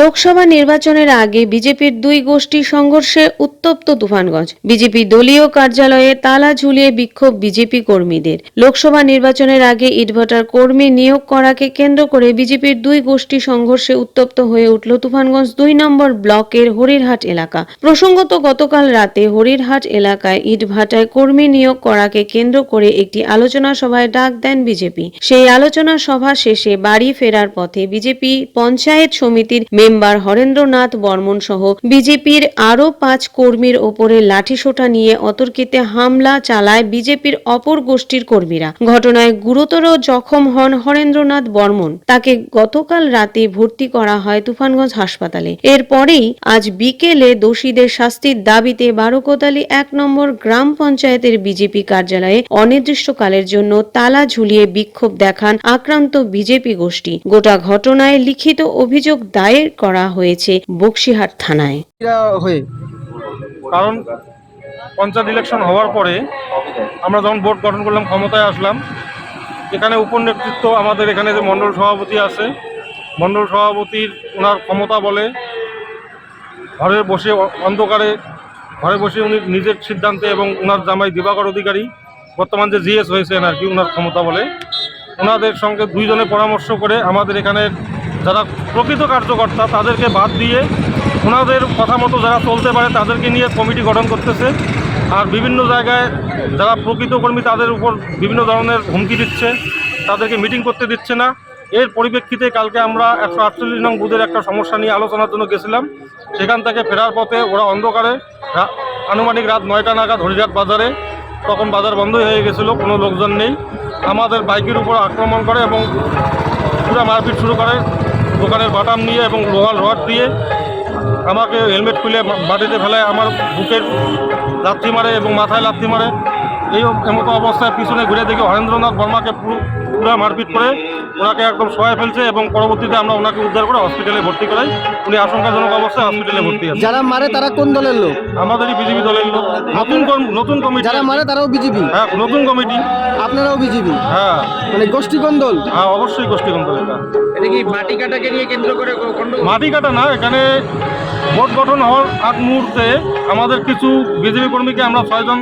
লোকসভা নির্বাচনের আগে বিজেপির দুই গোষ্ঠী সংঘর্ষে উত্তপ্ত তুফানগঞ্জ। বিজেপি দলীয় কার্যালয়ে তালা ঝুলিয়ে বিক্ষোভ বিজেপি কর্মীদের। লোকসভা নির্বাচনের আগে ইটভাটার কর্মী নিয়োগ করাকে কেন্দ্র করে বিজেপির দুই গোষ্ঠী সংঘর্ষে উত্তপ্ত হয়ে উঠল তুফানগঞ্জ দুই নম্বর ব্লকের হরিরহাট এলাকা। প্রসঙ্গত, গতকাল রাতে হরিরহাট এলাকায় ইটভাটায় কর্মী নিয়োগ করাকে কেন্দ্র করে একটি আলোচনা সভায় ডাক দেন বিজেপি। সেই আলোচনা সভা শেষে বাড়ি ফেরার পথে বিজেপি পঞ্চায়েত সমিতির মেম্বার হরেন্দ্রনাথ বর্মন সহ বিজেপির আরও পাঁচ কর্মীর ওপরে লাঠিসোঁটা নিয়ে অতর্কিতে হামলা চালায় বিজেপির অপর গোষ্ঠীর কর্মীরা। ঘটনায় গুরুতর জখম হন হরেন্দ্রনাথ বর্মন। তাকে গতকাল রাতে ভর্তি করা হয় তুফানগঞ্জ হাসপাতালে। এরপরেই আজ বিকেলে দোষীদের শাস্তির দাবিতে বারোকোতালি এক নম্বর গ্রাম পঞ্চায়েতের বিজেপি কার্যালয়ে অনির্দিষ্টকালের জন্য তালা ঝুলিয়ে বিক্ষোভ দেখান আক্রান্ত বিজেপি গোষ্ঠী। গোটা ঘটনায় লিখিত অভিযোগ দায়ের করা হয়েছে বক্সিহাট থানায়। কারণ পঞ্চায়েত ইলেকশন হওয়ার পরে আমরা যখন বোর্ড গঠন করলাম, ক্ষমতায় আসলাম। এখানে উপনেতৃত্ব আমাদের এখানে যে মণ্ডল সভাপতি আছে, মণ্ডল সভাপতির ওনার ক্ষমতা বলে ঘরে বসে অন্ধকারে, ঘরে বসে উনি নিজের সিদ্ধান্তে এবং ওনার জামাই দিবাকর অধিকারী, বর্তমান যে জিএস হয়েছেন আর কি, ওনার ক্ষমতা বলে, ওনাদের সঙ্গে দুইজনে পরামর্শ করে আমাদের এখানে যারা প্রকৃত কার্যকর্তা, তাদেরকে বাদ দিয়ে ওনাদের কথা মতো যারা চলতে পারে, তাদেরকে নিয়ে কমিটি গঠন করতেছে। আর বিভিন্ন জায়গায় যারা প্রকৃত কর্মী, তাদের উপর বিভিন্ন ধরনের হুমকি দিচ্ছে। তাদেরকে মিটিং করতে দিচ্ছে না। এর পরিপ্রেক্ষিতে কালকে আমরা একশো আটচল্লিশ নং বুধের একটা সমস্যা নিয়ে আলোচনার জন্য গেছিলাম। সেখান থেকে ফেরার পথে ওরা অন্ধকারে আনুমানিক রাত নয়টা নাগাদ হরিঘাট বাজারে, তখন বাজার বন্ধই হয়ে গেছিল, কোনো লোকজন নেই। আমাদের বাইকের উপর আক্রমণ করে এবং পুরো মারপিট শুরু করে। দোকানের বাটাম নিয়ে এবং লোহার রড দিয়ে আমাকে হেলমেট খুলে মাটিতে ফেলায় আমার বুকের লাথি মারে এবং মাথায় লাথি মারে। এই এমতো অবস্থায় পিছনে ঘুরে দেখি হরেন্দ্রনাথ বর্মাকে পুরো পুরো মারপিট করে ওনাকে একদম শোয়া ফেলছে এবং পরবর্তীতে আমরা ওনাকে উদ্ধার করে হসপিটালে ভর্তি করাই। উনি আশঙ্কাজনক অবস্থায় হসপিটালে ভর্তি আছে যারা মারে তারা কোন দলের লোক? আমাদেরই বিজেপি দলের লোক। নতুন নতুন কমিটি। যারা মারে তারাও বিজেপি? হ্যাঁ নতুন কমিটি। আপনারাও বিজেপি? হ্যাঁ। মানে গোষ্ঠী কোন দল? হ্যাঁ অবশ্যই গোষ্ঠীগণ দল এটা এটা মাটি কাটাকে নিয়ে কেন্দ্র করে মাটি কাটা না, এখানে ভোট গঠন হওয়ার আগ মুহূর্তে আমাদের কিছু বিজেপি কর্মীকে আমরা, ছয়জন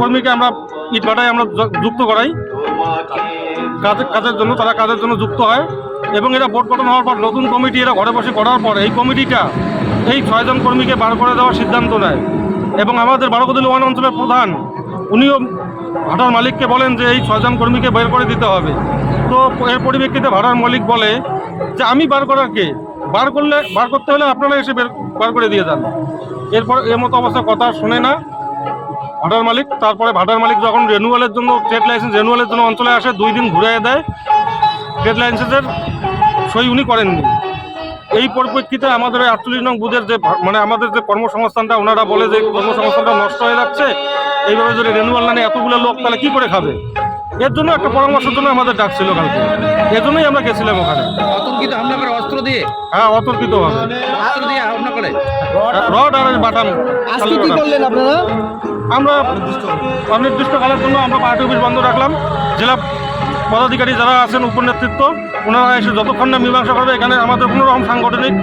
কর্মীকে আমরা ইট ইটভাটায় আমরা যুক্ত করাই। কাজের কাজের জন্য, তারা কাজের জন্য যুক্ত হয় এবং এরা ভোট গঠন হওয়ার পর নতুন কমিটি এরা ঘরে বসে করার পর এই কমিটিটা এই ছয়জন কর্মীকে বার করে দেওয়ার সিদ্ধান্ত নেয়। এবং আমাদের বারোকদিল ওয়ান অঞ্চলের প্রধান, উনিও ভাটার মালিককে বলেন যে এই ছয়জন কর্মীকে বের করে দিতে হবে। তো এর পরিপ্রেক্ষিতে ভাড়ার মালিক বলে যে আমি বার করার কে? বার করলে, বার করতে হলে আপনারা এসে বের, বার করে দিয়ে যান। এরপর এর মতো অবস্থা কথা শুনে না ভাটার মালিক। তারপরে ভাটার মালিক যখন রেনুয়ালের জন্য ট্রেড লাইসেন্স রেনুয়ালের জন্য অঞ্চলে আসে, দুই দিন ঘুরে দেয়। ট্রেড লাইসেন্সের সই উনি করেননি। এই পরিপ্রেক্ষিতে আমাদের আটচল্লিশ নং বুথের যে মানে আমাদের যে কর্মসংস্থানটা ওনারা বলে যে কর্মসংস্থানটা নষ্ট হয়ে যাচ্ছে। এইভাবে যদি রেনুয়াল না নেয় এতগুলো লোক তাহলে কী করে খাবে? এর জন্য একটা পরামর্শের জন্য আমাদের ডাকছিল কালকে। এর জন্যই আমরা গেছিলাম ওখানে। অতর্কিত হামলা করে অস্ত্র দিয়ে? হ্যাঁ অতর্কিতভাবে অস্ত্র দিয়ে হামলা করে? রড আর বাটাম। আজকে কি করলেন আপনারা? আমরা অনির্দিষ্টকালের জন্য আমরা পার্টি অফিস বন্ধ রাখলাম। জেলা পদাধিকারী যারা আছেন উপনেতৃত্ব ওনারা এসে যতক্ষণ না মীমাংসা করবে এখানে আমাদের কোনো রকম সাংগঠনিক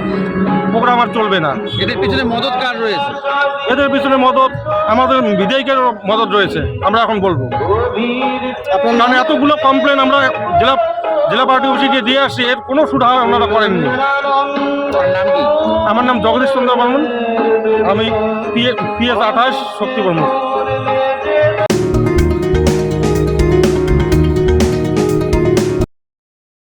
প্রোগ্রাম আর চলবে না। এদের পিছনে মদত কার রয়েছে? এদের পিছনে মদত আমাদের বিধায়কের মদত রয়েছে আমরা এখন বলব। কারণ এতগুলো কমপ্লেন আমরা জেলা জেলা পার্টি অফিসে গিয়ে দিয়ে আসছি এর কোনো সুধার আপনারা করেননি। আমার নাম জগদীশ চন্দ্র বর্মন। আমি পিএস আঠাশ শক্তি বর্মন।